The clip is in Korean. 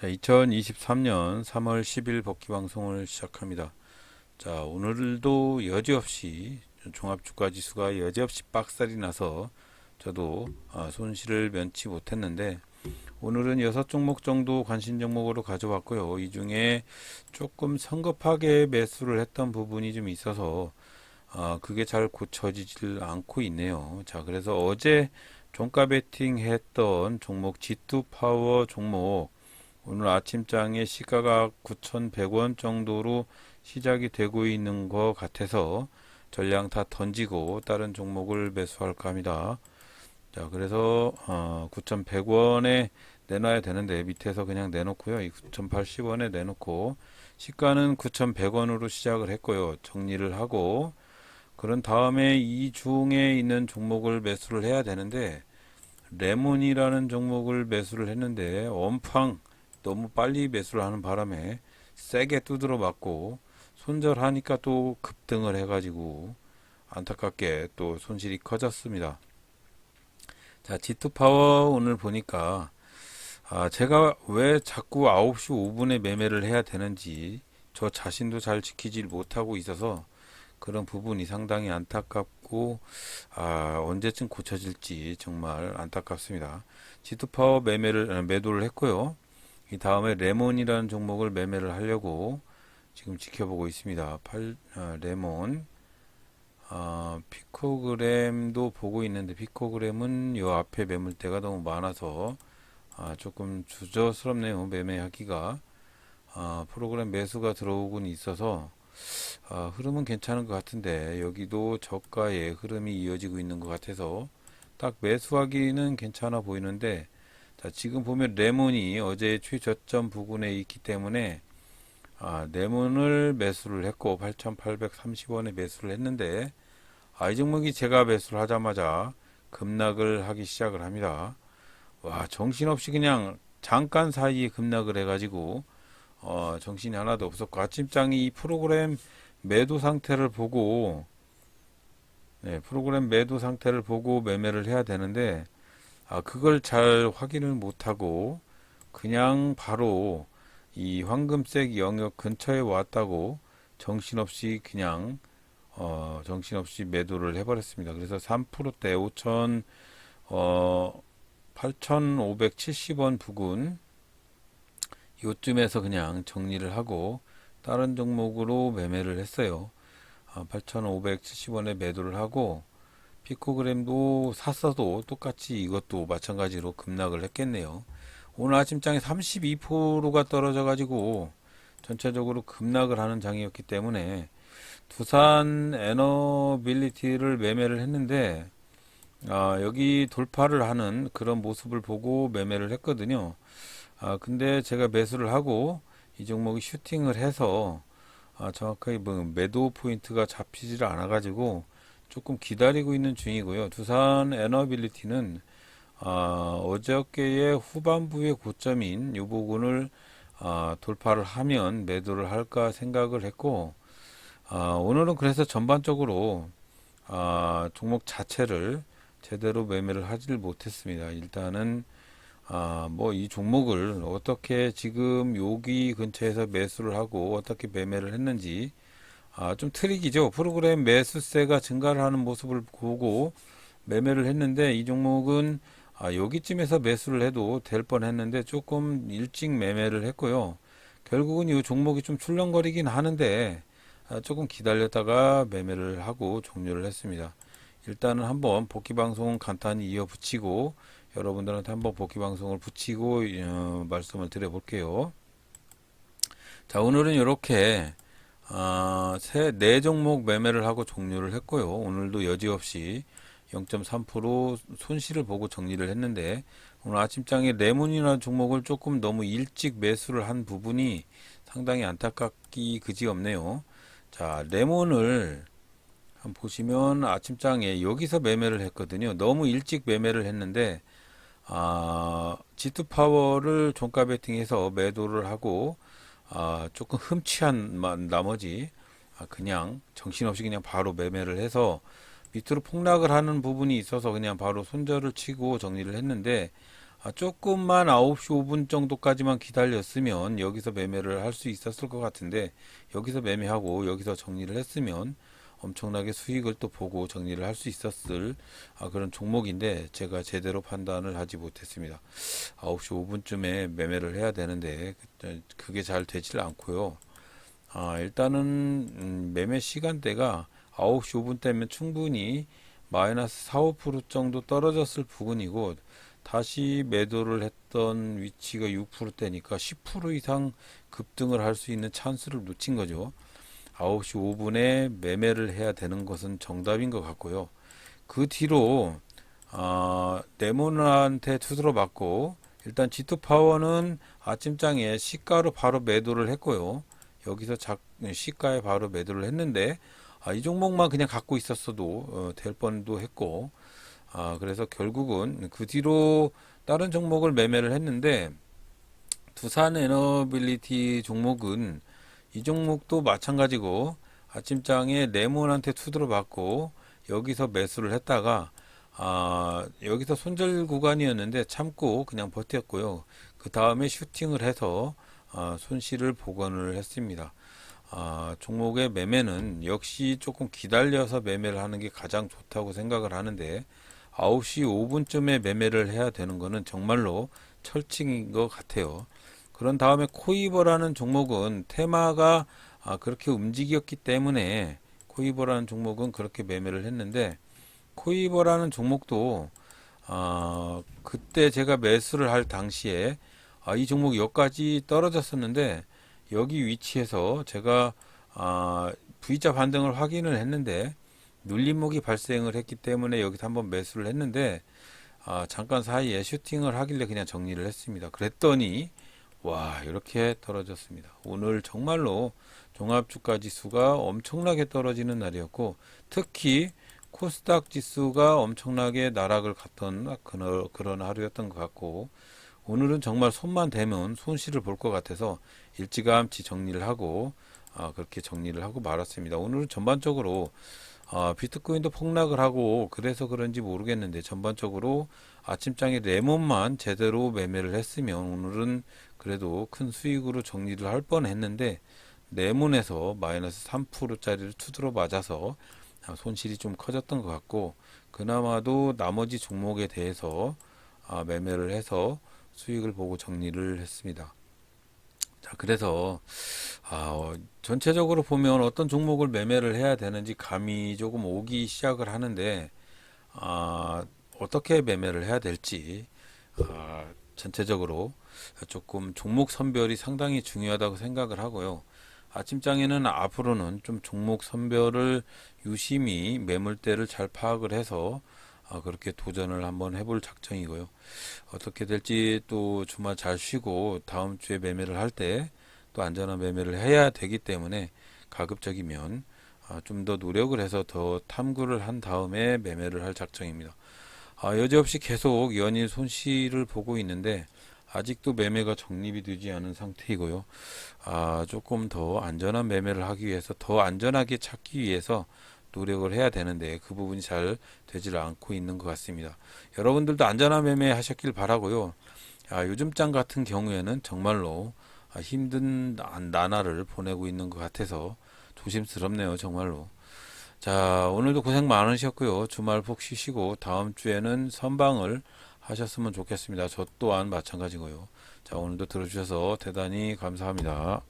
자, 2023년 3월 10일 복귀 방송을 시작합니다. 자, 오늘도 여지없이 종합 주가 지수가 여지없이 빡살이 나서 저도 아, 손실을 면치 못했는데 오늘은 여섯 종목 정도 관심 종목으로 가져왔고요. 이 중에 조금 성급하게 매수를 했던 부분이 좀 있어서 아, 그게 잘 고쳐지질 않고 있네요. 자, 그래서 어제 종가 베팅 했던 종목 G2 파워 종목 오늘 아침장에 시가가 9,100원 정도로 시작이 되고 있는 것 같아서 전량 다 던지고 다른 종목을 매수할까 합니다. 자, 그래서 어, 9,100원에 내놔야 되는데 밑에서 그냥 내놓고요. 이 9,080원에 내놓고 시가는 9,100원으로 시작을 했고요. 정리를 하고 그런 다음에 이 중에 있는 종목을 매수를 해야 되는데 레몬이라는 종목을 매수를 했는데 엄팡 너무 빨리 매수를 하는 바람에 세게 두드러 맞고 손절하니까 또 급등을 해가지고 안타깝게 또 손실이 커졌습니다. 자, G2 파워 오늘 보니까 아, 제가 왜 자꾸 9시 5분에 매매를 해야 되는지 저 자신도 잘 지키질 못하고 있어서 그런 부분이 상당히 안타깝고 아, 언제쯤 고쳐질지 정말 안타깝습니다. G2 파워 매매를 아, 매도를 했고요. 이 다음에 레몬이라는 종목을 매매를 하려고 지금 지켜보고 있습니다. 팔, 아, 레몬, 아, 피코그램도 보고 있는데 피코그램은 요 앞에 매물대가 너무 많아서 아, 조금 주저스럽네요. 매매하기가 아, 프로그램 매수가 들어오곤 있어서 아, 흐름은 괜찮은 것 같은데 여기도 저가의 흐름이 이어지고 있는 것 같아서 딱 매수하기는 괜찮아 보이는데 자, 지금 보면 레몬이 어제 최저점 부근에 있기 때문에 아, 레몬을 매수를 했고 8,830원에 매수를 했는데 아, 이 종목이 제가 매수를 하자마자 급락을 하기 시작을 합니다. 와, 정신없이 그냥 잠깐 사이에 급락을 해가지고 어, 정신이 하나도 없었고 아침장이 이 프로그램 매도 상태를 보고 네, 프로그램 매도 상태를 보고 매매를 해야 되는데 아, 그걸 잘 확인을 못하고 그냥 바로 이 황금색 영역 근처에 왔다고 정신없이 그냥 어, 정신없이 매도를 해버렸습니다. 그래서 3%대 5천 어, 8,570원 부근 요쯤에서 그냥 정리를 하고 다른 종목으로 매매를 했어요. 아, 8,570원에 매도를 하고 피코그램도 샀어도 똑같이 이것도 마찬가지로 급락을 했겠네요. 오늘 아침장에 32%가 떨어져 가지고 전체적으로 급락을 하는 장이었기 때문에 두산 에너빌리티를 매매를 했는데 아, 여기 돌파를 하는 그런 모습을 보고 매매를 했거든요. 아, 근데 제가 매수를 하고 이 종목이 슈팅을 해서 아, 정확하게 뭐 매도 포인트가 잡히지를 않아 가지고 조금 기다리고 있는 중이고요. 두산 에너빌리티는 아, 어저께의 후반부의 고점인 이 부분을 아, 돌파를 하면 매도를 할까 생각을 했고 아, 오늘은 그래서 전반적으로 아, 종목 자체를 제대로 매매를 하지를 못했습니다. 일단은 아, 뭐 이 종목을 어떻게 지금 여기 근처에서 매수를 하고 어떻게 매매를 했는지 아, 좀 트릭이죠. 프로그램 매수세가 증가를 하는 모습을 보고 매매를 했는데 이 종목은 아, 여기쯤에서 매수를 해도 될 뻔했는데 조금 일찍 매매를 했고요. 결국은 이 종목이 좀 출렁거리긴 하는데 아, 조금 기다렸다가 매매를 하고 종료를 했습니다. 일단은 한번 복귀 방송 간단히 이어 붙이고 여러분들한테 한번 복귀 방송을 붙이고 어, 말씀을 드려볼게요. 자 오늘은 이렇게 아, 세, 네 종목 매매를 하고 종료를 했고요. 오늘도 여지없이 0.3% 손실을 보고 정리를 했는데 오늘 아침장에 레몬이라는 종목을 조금 너무 일찍 매수를 한 부분이 상당히 안타깝기 그지없네요. 자, 레몬을 한번 보시면 아침장에 여기서 매매를 했거든요. 너무 일찍 매매를 했는데 아, G2 파워를 종가 베팅해서 매도를 하고 아, 조금 흠취한 마- 나머지 아, 그냥 정신없이 그냥 바로 매매를 해서 밑으로 폭락을 하는 부분이 있어서 그냥 바로 손절을 치고 정리를 했는데 아, 조금만 9시 5분 정도까지만 기다렸으면 여기서 매매를 할 수 있었을 것 같은데 여기서 매매하고 여기서 정리를 했으면 엄청나게 수익을 또 보고 정리를 할 수 있었을 아, 그런 종목인데 제가 제대로 판단을 하지 못했습니다. 9시 5분쯤에 매매를 해야 되는데 그- 그게 잘 되질 않고요. 아, 일단은 음, 매매 시간대가 9시 5분 때면 충분히 마이너스 4, 5% 정도 떨어졌을 부분이고 다시 매도를 했던 위치가 6%대니까 10% 이상 급등을 할 수 있는 찬스를 놓친 거죠. 9시 5분에 매매를 해야 되는 것은 정답인 것 같고요. 그 뒤로 아, 네모나한테 투수로 맞고 일단 G2 파워는 아침장에 시가로 바로 매도를 했고요. 여기서 작, 시가에 바로 매도를 했는데 아, 이 종목만 그냥 갖고 있었어도 어, 될 뻔도 했고 아, 그래서 결국은 그 뒤로 다른 종목을 매매를 했는데 두산 에너빌리티 종목은 이 종목도 마찬가지고 아침장에 네몬한테 투드로 받고 여기서 매수를 했다가 아, 여기서 손절 구간이었는데 참고 그냥 버텼고요. 그 다음에 슈팅을 해서 아, 손실을 복원을 했습니다. 아, 종목의 매매는 역시 조금 기다려서 매매를 하는 게 가장 좋다고 생각을 하는데 9시 5분쯤에 매매를 해야 되는 거는 정말로 철칙인 것 같아요. 그런 다음에 코이버라는 종목은 테마가 아, 그렇게 움직였기 때문에 코이버라는 종목은 그렇게 매매를 했는데 코이버라는 종목도 아, 그때 제가 매수를 할 당시에 아, 이 종목이 여기까지 떨어졌었는데 여기 위치에서 제가 아, V자 반등을 확인을 했는데 눌림목이 발생을 했기 때문에 여기서 한번 매수를 했는데 아, 잠깐 사이에 슈팅을 하길래 그냥 정리를 했습니다. 그랬더니 와 이렇게 떨어졌습니다. 오늘 정말로 종합주가 지수가 엄청나게 떨어지는 날이었고 특히 코스닥 지수가 엄청나게 나락을 갔던 그런, 그런 하루였던 것 같고 오늘은 정말 손만 대면 손실을 볼 것 같아서 일찌감치 정리를 하고 아, 그렇게 정리를 하고 말았습니다. 오늘은 전반적으로 아, 비트코인도 폭락을 하고 그래서 그런지 모르겠는데 전반적으로 아침장에 레몬만 제대로 매매를 했으면 오늘은 그래도 큰 수익으로 정리를 할 뻔했는데 레몬에서 마이너스 3%짜리를 투드로 맞아서 아, 손실이 좀 커졌던 것 같고 그나마도 나머지 종목에 대해서 아, 매매를 해서 수익을 보고 정리를 했습니다. 자, 그래서 아, 어, 전체적으로 보면 어떤 종목을 매매를 해야 되는지 감이 조금 오기 시작을 하는데 아, 어떻게 매매를 해야 될지 아, 전체적으로 조금 종목 선별이 상당히 중요하다고 생각을 하고요. 아침장에는 앞으로는 좀 종목 선별을 유심히 매물대를 잘 파악을 해서 아, 그렇게 도전을 한번 해볼 작정이고요. 어떻게 될지 또 주말 잘 쉬고 다음 주에 매매를 할 때 또 안전한 매매를 해야 되기 때문에 가급적이면 아, 좀더 노력을 해서 더 탐구를 한 다음에 매매를 할 작정입니다. 아, 여지없이 계속 연일 손실을 보고 있는데 아직도 매매가 정립이 되지 않은 상태이고요. 아, 조금 더 안전한 매매를 하기 위해서 더 안전하게 찾기 위해서 노력을 해야 되는데 그 부분이 잘 되질 않고 있는 것 같습니다. 여러분들도 안전한 매매 하셨길 바라고요. 아, 요즘 장 같은 경우에는 정말로 아, 힘든 나- 나날을 보내고 있는 것 같아서 조심스럽네요, 정말로. 자, 오늘도 고생 많으셨고요. 주말 푹 쉬시고 다음 주에는 선방을 하셨으면 좋겠습니다. 저 또한 마찬가지고요. 자, 오늘도 들어주셔서 대단히 감사합니다.